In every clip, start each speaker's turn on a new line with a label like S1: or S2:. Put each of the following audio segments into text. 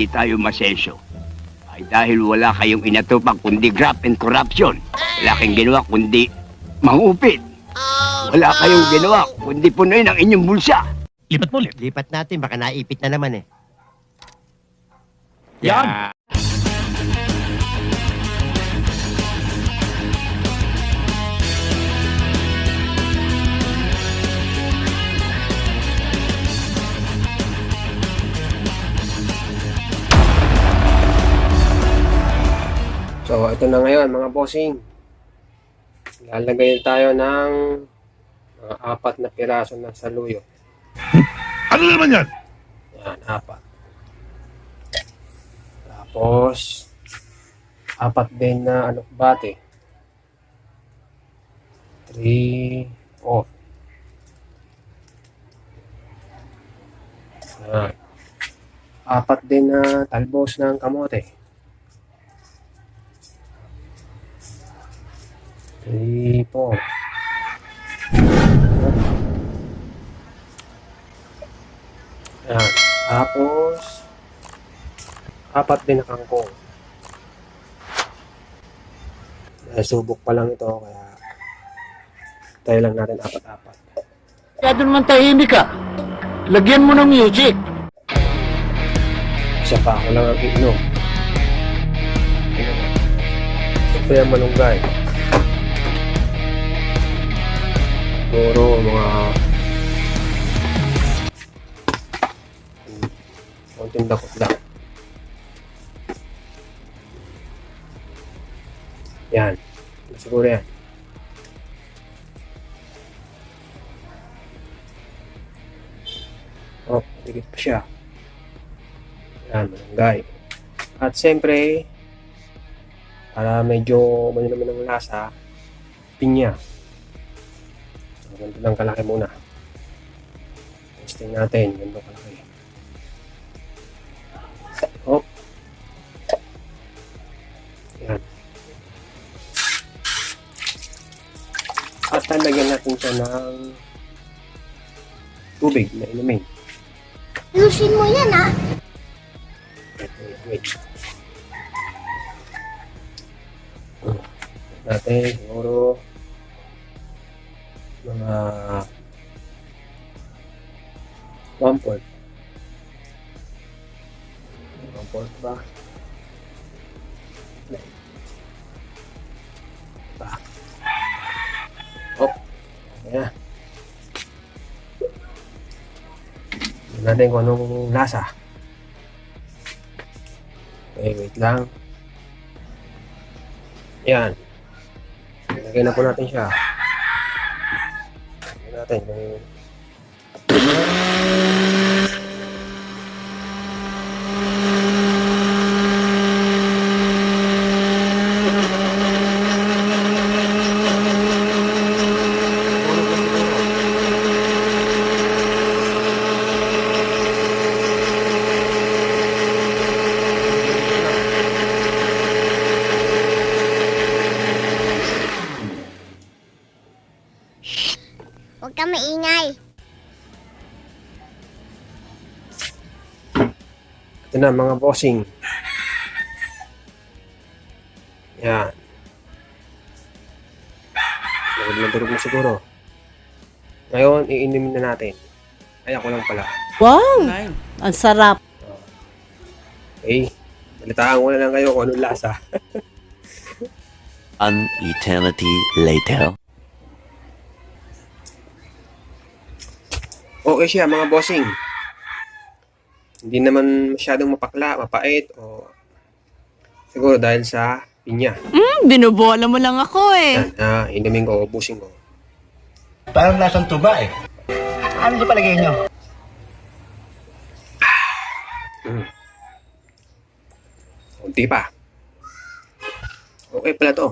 S1: hindi tayo masesyo. Ay dahil wala kayong inatupang kundi graft and corruption. Wala kayong ginawa kundi mangupit. Wala kayong ginawa kundi punuin ang inyong bulsa.
S2: Lipat mo ulit.
S3: Lipat natin, baka naipit na naman eh.
S2: Yan.
S4: So, ito na ngayon mga bossing. Lalagay tayo ng mga apat na piraso ng saluyo.
S2: Ano naman yan?
S4: Yan, apat. Tapos, apat din na ano, bate. 3, 4. Yan. Apat din na talbos ng kamote. 3, 4. Yan. Tapos, apat din na kangkong. Subok pa lang ito, kaya tayo lang natin apat-apat.
S5: Kaya naman tahimik ka. Lagyan mo ng music.
S4: Isa pa ako lang ang iinom. Ito yung malunggay. Siguro mga konting dakot lang. Yan. Siguro yan. Oh, tigit pa siya. Yan, malunggay. At siyempre, para medyo ano naman ang lasa, pinya. So, ganito lang kalaki muna. Testing natin, ganito kalaki. At talagyan natin siya ng tubig na inumin.
S6: Ayusin mo yan ah.
S4: Wait, wait. Natin siguro mga one fourth. One fourth? Ba? Natin kung anong lasa. Okay, wait lang. Yan. Lagay na po natin siya. Lagay natin kung
S6: ka maingay.
S4: ito na mga bossing. Yan. Durog na durog na siguro. Ngayon, iinimin na natin. Ay, ako lang pala.
S7: Wow! Ang sarap.
S4: Okay? Balitaan ko na lang kayo kung anong lasa.
S8: An eternity later.
S4: Okay siya, mga bossing. Hindi naman masyadong mapakla, mapait, o siguro dahil sa pinya.
S7: Hmm, binubola mo lang ako eh.
S4: Yan, ah, inumin ko, ubusin ko.
S2: Parang lasang tuba eh. Ano di palagay nyo?
S4: Kunti pa. Okay pala to.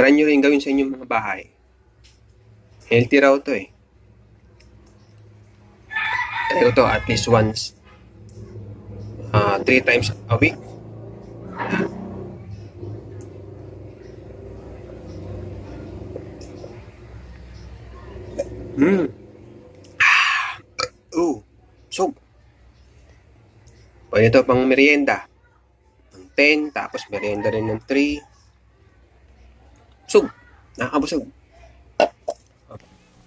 S4: Try nyo rin gawin sa inyong mga bahay. Healthy raw to eh. Try to at least once. Uh, three times a week. Hmm. Oh, sug. Pwede ito pang merienda. Ng 10, tapos merienda rin ng 3. Sug. Nakakabusog.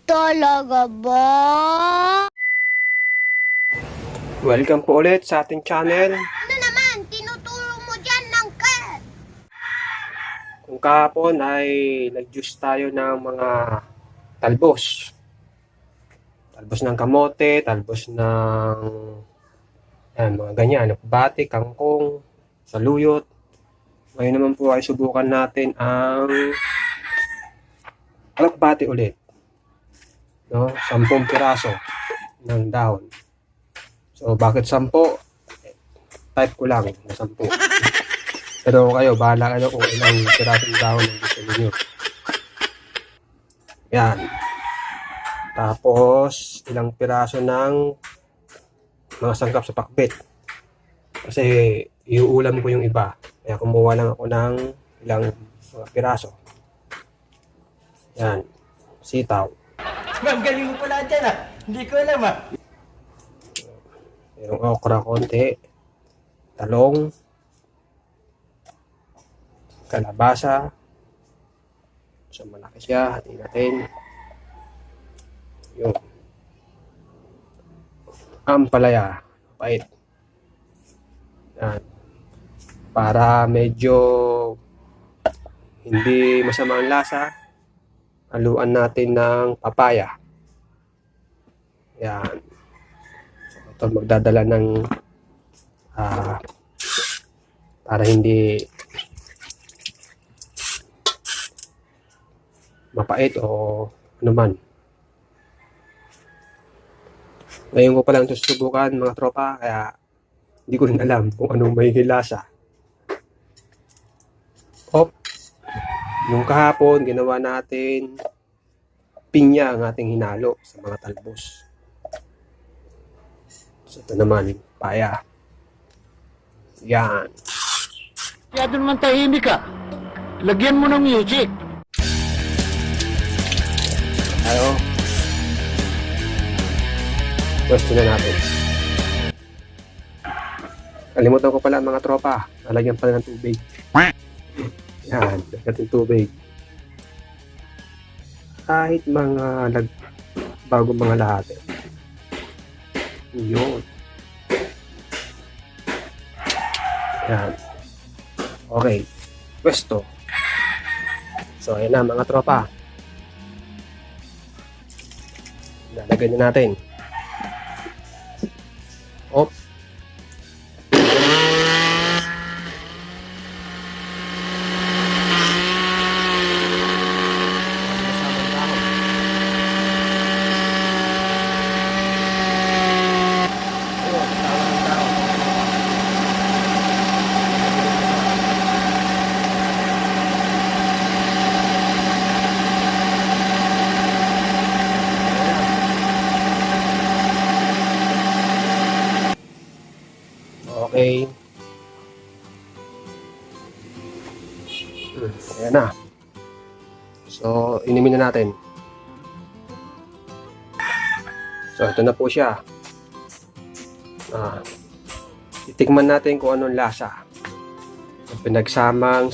S6: Talaga ba?
S4: Welcome po ulit sa ating channel.
S6: Ano naman? Tinuturo mo dyan ng cat.
S4: Kung kahapon ay nag-juice tayo ng mga talbos. Talbos ng kamote, talbos ng yan, mga ganyan, bati, kangkong, saluyot. Ngayon naman po ay subukan natin ang alakbati ulit. No? Sampung piraso ng dahon. So, bakit sampo? Type ko lang na sampu. Pero kayo, bahala kayo kung ilang pirasong dahon ang gusto ninyo. Yan. Tapos, ilang piraso ng mga sangkap sa pakbet. Kasi, iuulam ko yung iba. Kaya kumuha lang ako ng ilang mga piraso. Yan. Sitaw.
S3: Ma'am, galing mo pala dyan ah. Hindi ko alam ah.
S4: Yung okra konti. Talong. Kalabasa. So, malaki siya. Hati natin. Yung ampalaya. Pait. Yan. Para medyo hindi masama ang lasa, haluan natin ng papaya. Yan. Ito magdadala ng ah, para hindi mapait o ano man. Ngayon ko pa lang ito susubukan mga tropa kaya hindi ko rin alam kung anong may hilasa. Hop. Yung kahapon ginawa natin pinya ang ating hinalo sa mga talbos. So ito naman, paya. Yan.
S5: Masyado naman tahimik ka. Lagyan mo ng music.
S4: Tayo. Pwesto na natin. Kalimutan ko pala mga tropa. Lalagyan pala ng tubig. Yan, lagyan ng tubig. Kahit mga lag bago mga lahat. Yun. Yan. Okay. Pwesto. So, ayan na mga tropa. Lalagay na natin. Oh. Okay. Hmm, ayan na. So, inumin na natin. So, ito na po siya. Ah, titikman natin kung anong lasa. Ang pinagsamang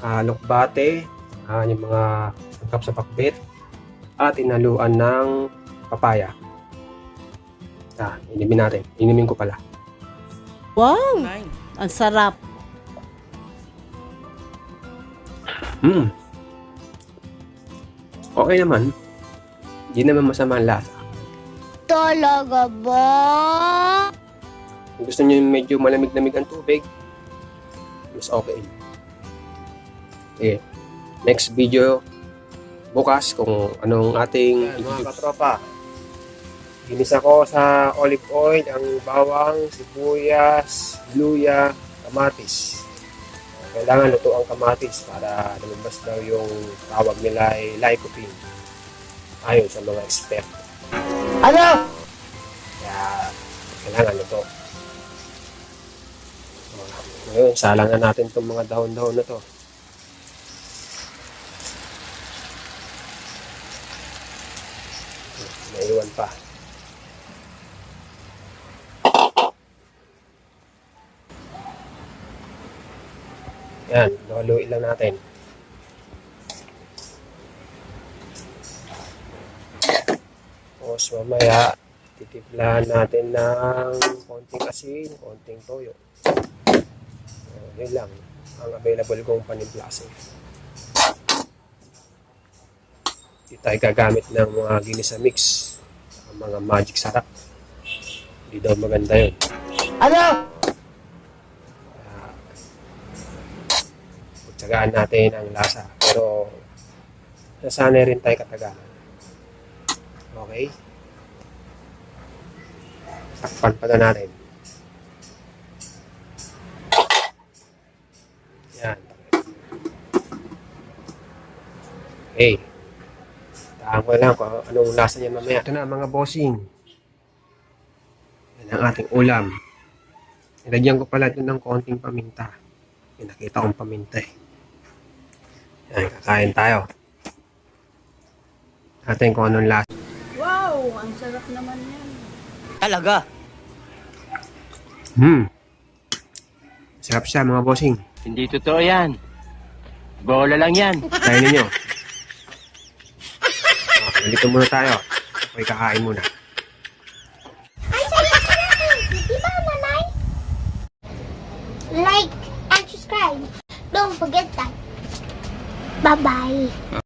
S4: ah, lukbate, ah, yung mga sangkap sa pakbet, at inaluan ng papaya. Ah, inumin natin. Inumin ko pala.
S7: Wow! Ang sarap.
S4: Hmm. Okay naman. Hindi naman masama ang lasa.
S6: Talaga ba?
S4: Kung gusto niyo yung medyo malamig-lamig ang tubig, mas okay. Okay. Next video, bukas kung anong ating mga katropa. Ginis ako sa olive oil, ang bawang, sibuyas, luya, kamatis. Kailangan luto ang kamatis para lumabas daw yung tawag nila ay lycopene. Ayon sa mga expert.
S5: Ano?
S4: Kaya kailangan luto. Ngayon, salang na natin itong mga dahon-dahon na to. Naiwan pa. Yan, nakaluin lang natin. Tapos mamaya, titimplahan natin ng konting asin, konting toyo. Uh, yun lang, ang available kong panimplasin. Hindi tayo gagamit ng mga ginisa mix, mga magic sarap. Hindi daw maganda yun.
S3: Ano?
S4: Pagtsagaan natin ang lasa. Pero, nasanay rin tayo katagalan. Okay? Takpan pa na natin. Yan. Okay. Taan ko lang kung anong lasa niya mamaya. Ito na mga bossing. Yan ang ating ulam. Nilagyan ko pala ito ng konting paminta. May nakita kong paminta eh. Yan, kakain tayo. Natin kung anong lasa.
S7: Wow, ang sarap naman yan.
S3: Talaga?
S4: Hmm. Sarap siya mga bossing.
S3: Hindi totoo yan. Bola lang yan.
S4: Kain ninyo. Oh, nandito muna tayo. Okay, kakain muna.
S6: Bye-bye.